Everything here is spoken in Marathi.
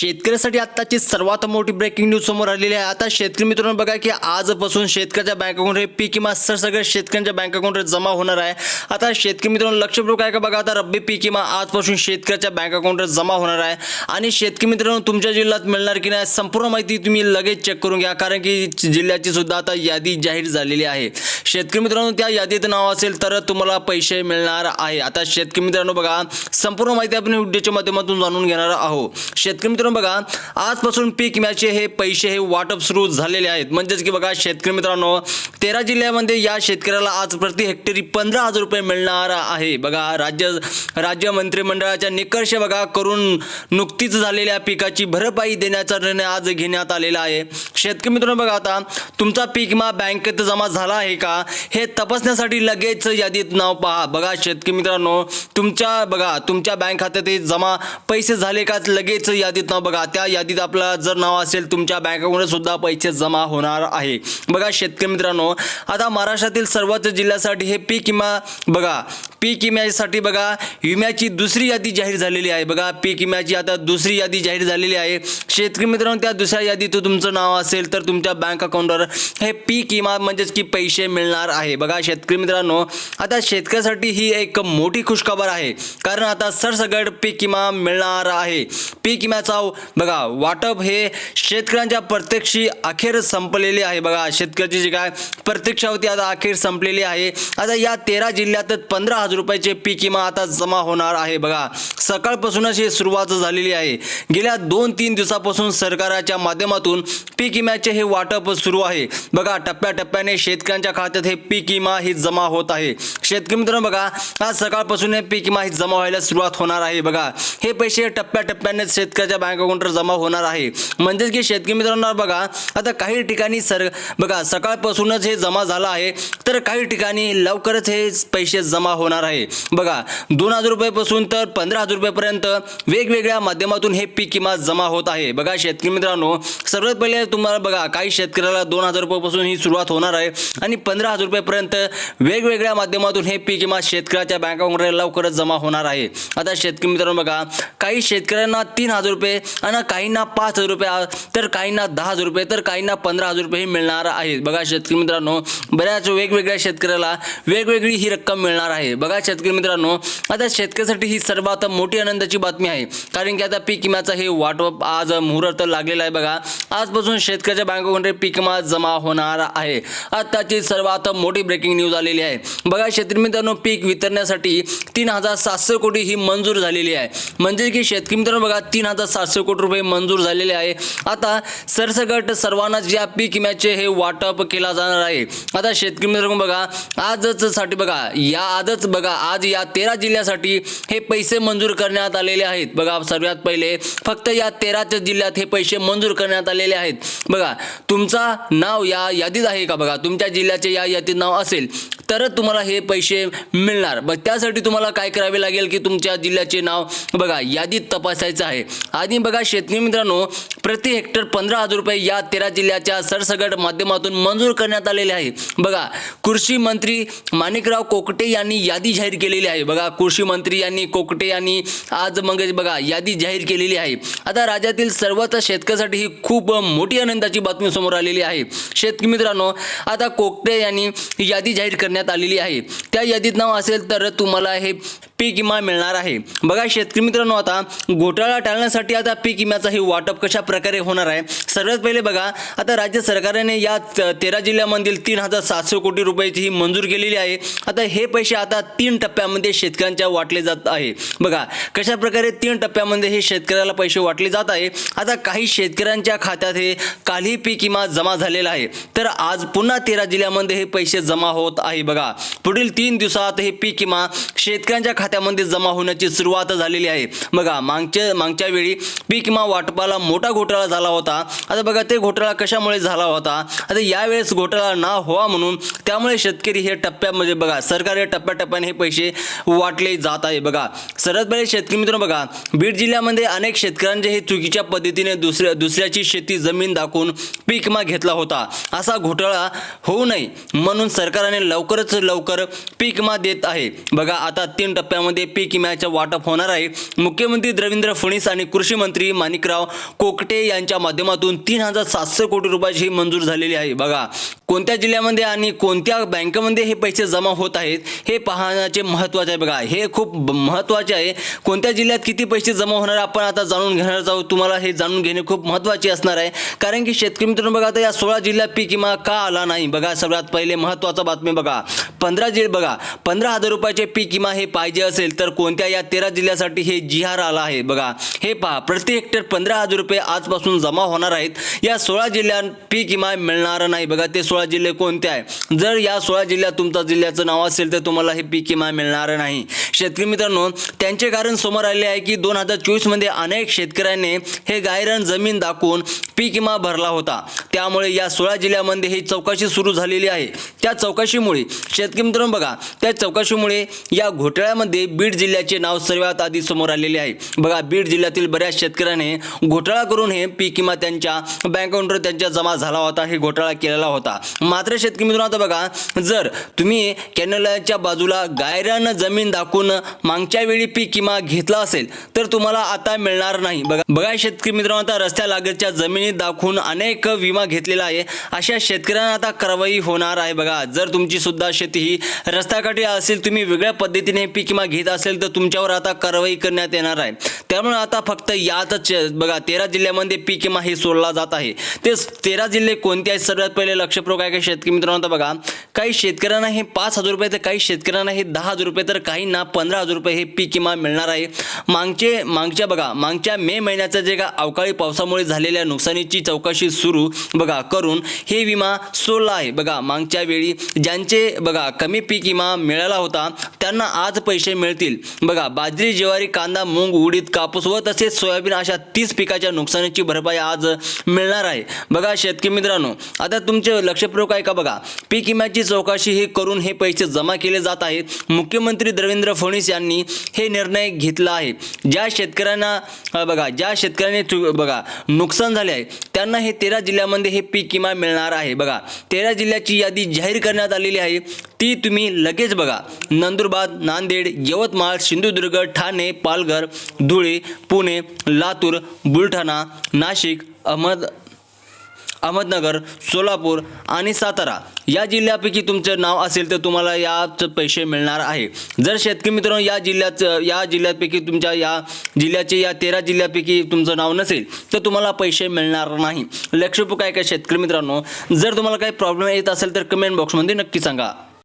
शेतकऱ्यासाठी आत्ताची सर्वात मोठी ब्रेकिंग न्यूज समोर आलेली आहे. आता शेतकरी मित्रांनो बघा की आजपासून शेतकऱ्याच्या बँक अकाउंट हे पीक विमा सगळ्या शेतकऱ्यांच्या बँक अकाउंटवर जमा होणार आहे. आता शेतकरी मित्रांनो लक्षपूर्वक आहे का बघा आता रब्बी पीक विमा आजपासून शेतकऱ्याच्या बँक अकाउंटवर जमा होणार आहे. आणि शेतकरी मित्रांनो तुमच्या जिल्ह्यात मिळणार की नाही संपूर्ण माहिती तुम्ही लगेच चेक करून घ्या कारण की जिल्ह्याची सुद्धा आता यादी जाहीर झालेली आहे. शेतकरी मित्रांनो त्या यादीत नाव असेल तर तुम्हाला पैसे मिळणार आहे. आता शेतकरी मित्रांनो बघा संपूर्ण माहिती आपण व्हिडिओच्या माध्यमातून जाणून घेणार आहोत. शेतकरी मित्रांनो बघा आजपासून पीक विम्याचे हे पैसे हे वाटप सुरू झालेले आहेत. म्हणजेच की बघा शेतकरी मित्रांनो तेरा जिल्ह्यामध्ये या शेतकऱ्याला आज प्रति हेक्टरी पंधरा हजार रुपये मिळणार आहे. बघा राज्य राज्य मंत्रिमंडळाच्या निकष बघा करून नुकतीच झालेल्या पिकाची भरपाई देण्याचा निर्णय आज घेण्यात आलेला आहे. शेतकरी मित्रांनो बघा आता तुमचा पीक विमा बँकेत जमा झाला आहे का? हे तपासण्यासाठी लगेच यादीत नाव पहा. बघा शेतकरी मित्रांनो तुमच्या बघा तुमच्या बँक खात्यात हे जमा पैसे झाले का लगेच यादीत नाव बघा. त्या यादीत आपला जर नाव असेल तुमच्या बँक सुद्धा पैसे जमा होणार आहे. बघा शेतकरी मित्रांनो आता महाराष्ट्रातील सर्वच जिल्ह्यासाठी हे पीक विमा बघा पीक विम्यासाठी बघा विम्याची दुसरी यादी जाहीर झालेली आहे. बघा पीक विम्याची आता दुसरी यादी जाहीर झालेली आहे. शेतकरी मित्रांनो त्या दुसऱ्या यादीत तुमचं नाव असेल तर तुमच्या बँक अकाउंटवर हे पीक विमा म्हणजेच की पैसे मिळणार आहे. बघा शेतकरी मित्रांनो आता शेतकऱ्यासाठी ही एक मोठी खुशखबर आहे. कारण आता सरसगट पीक विमा मिळणार आहे. पीक विम्याचा बघा वाटप हे शेतकऱ्यांच्या प्रत्यक्षी अखेर संपलेली आहे. बघा शेतकऱ्याची जी काय प्रतीक्षा होती आता अखेर संपलेली आहे. आता या तेरा जिल्ह्यात पंधरा हजार रुपयाचे पीक विमा आता जमा होणार आहे. बघा सकाळपासूनच ही सुरुवात झालेली आहे. गेल्या दोन तीन दिवसापासून सरकारच्या माध्यमातून पीक विम्याचे हे वाटप सुरू आहे. बघा टप्प्याटप्प्याने शेतकऱ्यांच्या खात्यात हे पीक विमा ही जमा होत आहे. शेतकरी मित्रांनो बघा आज सकाळपासून हे पीक विमा ही जमा व्हायला सुरुवात होणार आहे. बघा हे पैसे टप्प्याटप्प्याने शेतकऱ्याच्या बँक अकाउंटवर जमा होणार आहे. म्हणजेच की शेतकरी मित्रांनो बघा आता काही ठिकाणी सर बघा सकाळपासूनच हे जमा झालं आहे तर काही ठिकाणी लवकरच हे पैसे जमा होणार आहे. बघा दोन हजार रुपयापासून तर पंधरा हजार रुपयापर्यंत वेगवेगळ्या माध्यमातून हे पीक विमा जमा होत आहे. बघा शेतकरी मित्रांनो सर्वात पहिले तुम्हाला बघा काही शेतकऱ्याला दोन हजार रुपयापासून ही सुरुवात होणार आहे. आणि पंधरा हजार रुपयेपर्यंत वेगवेगळ्या माध्यमातून हे पीक विमा शेतकऱ्याच्या बँक अकाउंटमध्ये लवकरच जमा होणार आहे. आता शेतकरी मित्रांनो बघा काही शेतकऱ्यांना तीन हजार रुपये आणि काहींना पाच हजार रुपये तर काहींना दहा हजार रुपये तर काहींना पंधरा हजार रुपये मिळणार आहेत. बघा शेतकरी मित्रांनो बऱ्याच वेगवेगळ्या शेतकऱ्याला वेगवेगळी ही रक्कम मिळणार आहे. बघा शेतकरी मित्रांनो आता शेतकऱ्यासाठी ही सर्वात मोठी आनंदाची बातमी आहे. कारण की आता पीक विम्याचा हे वाटप आज मुहूर्त लागलेला आहे बघा. आजपासून शेतकऱ्याच्या बँक अकाउंटमध्ये पीक विमा जमा होणार आहे. आताची सर्वात मोठी ब्रेकिंग न्यूज आलेली आहे. बघा शेतकरी मित्रांनो पीक वितरण्यासाठी तीन हजार सातशे कोटी ही मंजूर झालेली आहे. म्हणजे की शेतकरी मित्रांनो बघा तीन हजार सातशे कोटी रुपये मंजूर झालेले आहे. आता सरसगट सर्वांनाच या पीक विम्याचे हे वाटप केला जाणार आहे. आता शेतकरी मित्रांनो बघा आजच साठी बघा या आजच बघा आज या तेरा जिल्ह्यासाठी हे पैसे मंजूर करण्यात आलेले आहेत. बघा सर्वात पहिले फक्त या तेराच जिल्ह्यात हे पैसे मंजूर करण्यात आलेले आहेत. बघा तुमचा नाव या यादीत आहे का? बघा तुमच्या जिल्ह्याचे या यादीत नाव असेल तरच तुम्हाला हे पैसे मिळणार. मग त्यासाठी तुम्हाला काय करावे लागेल की तुमच्या जिल्ह्याचे नाव बघा यादीत तपासायचं आहे. आणि बघा शेतकरी मित्रांनो प्रति हेक्टर पंधरा हजार रुपये या तेरा जिल्ह्याच्या सरसगट माध्यमातून मंजूर करण्यात आलेले आहे. बघा कृषी मंत्री माणिकराव कोकटे यांनी यादी जाहीर केलेली आहे. बघा कृषी मंत्री यांनी कोकटे यांनी आज मग बघा यादी जाहीर केलेली आहे. आता राज्यातील सर्वच शेतकऱ्यासाठी ही खूप मोठी आनंदाची बातमी समोर आलेली आहे. शेतकरी मित्रांनो आता कोकटे यांनी यादी जाहीर करण्यात आलेली आहे. त्या यादीत नाव असेल तर तुम्हाला हे पीक विमा मिळणार आहे. बघा शेतकरी मित्रांनो आता घोटाळा टाळण्यासाठी आता पीक विम्याचा हे वाटप कशा प्रकारे होणार आहे? सर्वात पहिले बघा आता राज्य सरकारने या तेरा जिल्ह्यामधील तीन हजार सातशे कोटी रुपयाची ही मंजूर केलेली आहे. आता हे पैसे आता तीन टप्प्यामध्ये शेतकऱ्यांच्या वाटले जात आहे. बघा कशा प्रकारे तीन टप्प्यामध्ये हे शेतकऱ्याला पैसे वाटले जात आहे? आता काही शेतकऱ्यांच्या खात्यात हे कालही पीक विमा जमा झालेला आहे. तर आज पुन्हा तेरा जिल्ह्यामध्ये हे पैसे जमा होत आहे. बघा पुढील तीन दिवसात हे पीक विमा शेतकऱ्यांच्या खात्यात खात्यामध्ये जमा होण्याची सुरुवात झालेली आहे. बघा मागच्या मागच्या वेळी पीक विमा वाटपाला मोठा घोटाळा झाला होता. आता बघा ते घोटाळा कशामुळे झाला होता? आता यावेळेस घोटाळा ना व्हावा म्हणून त्यामुळे शेतकरी हे टप्प्यामध्ये बघा सरकार हे टप्प्याटप्प्याने हे पैसे वाटले जात आहे. बघा सर्वात पहिले शेतकरी मित्रांनो बघा बीड जिल्ह्यामध्ये अनेक शेतकऱ्यांचे हे चुकीच्या पद्धतीने दुसऱ्या दुसऱ्याची शेती जमीन दाखवून पीक विमा घेतला होता. असा घोटाळा होऊ नये म्हणून सरकारने लवकरच लवकर पीक विमा देत आहे. बघा आता तीन टप्प्या जिल्ह्यामध्ये पीक विम्याचं वाटप होणार आहे. मुख्यमंत्री देवेंद्र फडणवीस आणि कृषी मंत्री माणिकराव कोकटे यांच्या माध्यमातून तीन हजार सातशे कोटी रुपयाची ही मंजूर झालेली आहे. बघा कोणत्या जिल्ह्यामध्ये आणि कोणत्या बँकेमध्ये हे पैसे जमा होत आहेत हे पाहण्याचे महत्त्वाचे आहे बघा. हे खूप महत्त्वाचे आहे. कोणत्या जिल्ह्यात किती पैसे जमा होणार आपण आता जाणून घेणार आहोत. तुम्हाला हे जाणून घेणे खूप महत्त्वाचे असणार आहे. कारण की शेतकरी मित्रांनो बघा आता या सोळा जिल्ह्यात पीक विमा का आला नाही? बघा सगळ्यात पहिले महत्त्वाचा बातमी बघा. पंधरा जिल्हे बघा पंधरा हजार रुपयाचे पीक विमा हे पाहिजे असेल तर कोणत्या या तेरा जिल्ह्यासाठी हे जिहार आला आहे? बघा हे पहा प्रति हेक्टर पंधरा हजार रुपये आजपासून जमा होणार आहेत. या सोळा जिल्ह्यात पीक विमा मिळणार नाही. बघा ते सोळा जिल्हे कोणते आहे जर या सोळा जिल्ह्यात तुमचा जिल्ह्याचं नाव असेल तर तुम्हाला हे पीक विमा मिळणार नाही. शेतकरी मित्रांनो त्यांचे कारण समोर आले आहे की दोन हजार चोवीसमध्ये अनेक शेतकऱ्यांनी हे गायरान जमीन दाखवून पीक विमा भरला होता. त्यामुळे या सोळा जिल्ह्यामध्ये ही चौकशी सुरू झालेली आहे. त्या चौकशीमुळे शेतकरी मित्रांनो बघा त्या चौकशीमुळे या घोटाळ्यामध्ये बीड जिल्ह्याचे नाव सर्वात आधी समोर आलेले आहे. बघा बीड जिल्ह्यातील बऱ्याच शेतकऱ्याने घोटाळा करून हे पीक विमा त्यांच्या बँक अकाउंटवर त्यांच्या जमा झाला होता हे घोटाळा केलेला होता. मात्र शेतकरी मित्रांनो आता बघा जर तुम्ही कॅनलच्या बाजूला गायरान जमीन दाखवून मागच्या वेळी पीक विमा घेतला असेल तर तुम्हाला आता मिळणार नाही. बघा बघा शेतकरी मित्रांनो आता रस्त्यालागतच्या जमिनीत दाखवून अनेक विमा घेतलेला आहे. अशा शेतकऱ्यांना आता कारवाई होणार आहे बघा. जर तुमची सुद्धा शेती ही रस्त्याकाठी असेल तुम्ही वेगळ्या पद्धतीने पीक विमा घेत असेल तर तुमच्यावर आता कारवाई करण्यात येणार आहे. त्यामुळे आता फक्त यातच बघा तेरा जिल्ह्यामध्ये पीक विमा हे सोडला जात आहे. ते तेरा जिल्हे कोणते आहेत? सर्वात पहिले लक्षपूर्वक आहे का शेतकरी मित्रांनो आता बघा. काही शेतकऱ्यांना हे पाच हजार रुपये तर काही शेतकऱ्यांना हे दहा हजार रुपये तर काहींना पंधरा हजार रुपये हे पीक विमा मिळणार आहे. मागचे मागच्या बघा मागच्या मे महिन्याचं जे का अवकाळी पावसामुळे झालेल्या नुकसानीची चौकशी सुरू बघा करून हे विमा सोडला आहे. बघा मागच्या वेळी ज्यांचे बघा कमी पीक विमा मिळाला होता त्यांना आज पैसे मिळतील. बघा बाजरी ज्वारी कांदा मूग उडीद कापूस व तसेच सोयाबीन अशा तीस पिकाच्या नुकसानीची भरपाई आज मिळणार आहे. बघा शेतकरी मित्रांनो आता तुमचे लक्षपूर्वक आहे का बघा? पीक विम्याची चौकशी हे करून हे पैसे जमा केले जात आहेत. मुख्यमंत्री देवेंद्र फडणवीस यांनी हे निर्णय घेतला आहे. ज्या शेतकऱ्यांना बघा ज्या शेतकऱ्यांनी बघा नुकसान झाले आहे त्यांना हे तेरा जिल्ह्यामध्ये हे पीक विमा मिळणार आहे. बघा तेरा जिल्ह्याची यादी जाहीर करण्यात आलेली आहे. ती तुम्ही लगेच बघा. नंदुरबार नांदेड यवतमाळ सिंधुदुर्ग ठाणे पालघर धुळे पुणे लातूर बुलढाणा नाशिक अहमद अहमदनगर सोलापूर आणि सातारा या जिल्ह्यापैकी तुमचं नाव असेल तर तुम्हाला याच पैसे मिळणार आहे. जर शेतकरी मित्रांनो या जिल्ह्याचं या जिल्ह्यापैकी तुमच्या या जिल्ह्याचे या तेरा जिल्ह्यापैकी तुमचं नाव नसेल तर तुम्हाला पैसे मिळणार नाही. लक्षपूर्वक आहे का शेतकरी मित्रांनो? जर तुम्हाला काही प्रॉब्लेम येत असेल तर कमेंट बॉक्समध्ये नक्की सांगा.